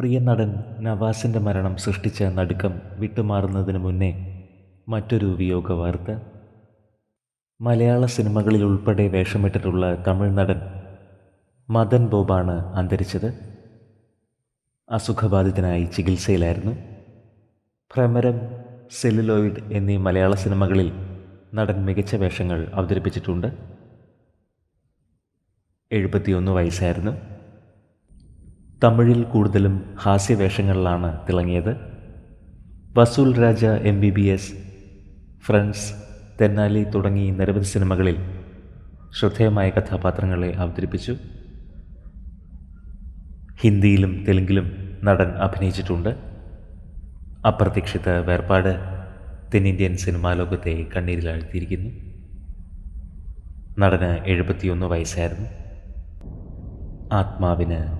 പ്രിയ നടൻ നവാസിന്റെ മരണം സൃഷ്ടിച്ച നടുക്കം വിട്ടുമാറുന്നതിന് മുന്നേ മറ്റൊരു വിയോഗ വാർത്ത മലയാള സിനിമകളിൽ ഉൾപ്പെടെ വേഷമിട്ടിട്ടുള്ള തമിഴ് നടൻ മദൻ ബോബാണ് അന്തരിച്ചത്. അസുഖബാധിതനായി ചികിത്സയിലായിരുന്നു. ഭ്രമരം സെല്ലുലോയിഡ് എന്നീ മലയാള സിനിമകളിൽ നടൻ മികച്ച വേഷങ്ങൾ അവതരിപ്പിച്ചിട്ടുണ്ട്. എഴുപത്തിയൊന്ന് വയസ്സായിരുന്നു. തമിഴിൽ കൂടുതലും ഹാസ്യവേഷങ്ങളിലാണ് തിളങ്ങിയത്. Vasool Raja M B B S Friends Thenali തുടങ്ങി നിരവധി സിനിമകളിൽ ശ്രദ്ധേയമായ കഥാപാത്രങ്ങളെ അവതരിപ്പിച്ചു. ഹിന്ദിയിലും തെലുങ്കിലും നടൻ അഭിനയിച്ചിട്ടുണ്ട്. അപ്രതീക്ഷിത വേർപാട് തെന്നിന്ത്യൻ സിനിമാ ലോകത്തെ കണ്ണീരിലാഴ്ത്തിയിരിക്കുന്നു. നടന് എഴുപത്തിയൊന്ന് വയസ്സായിരുന്നു. ആത്മാവിന്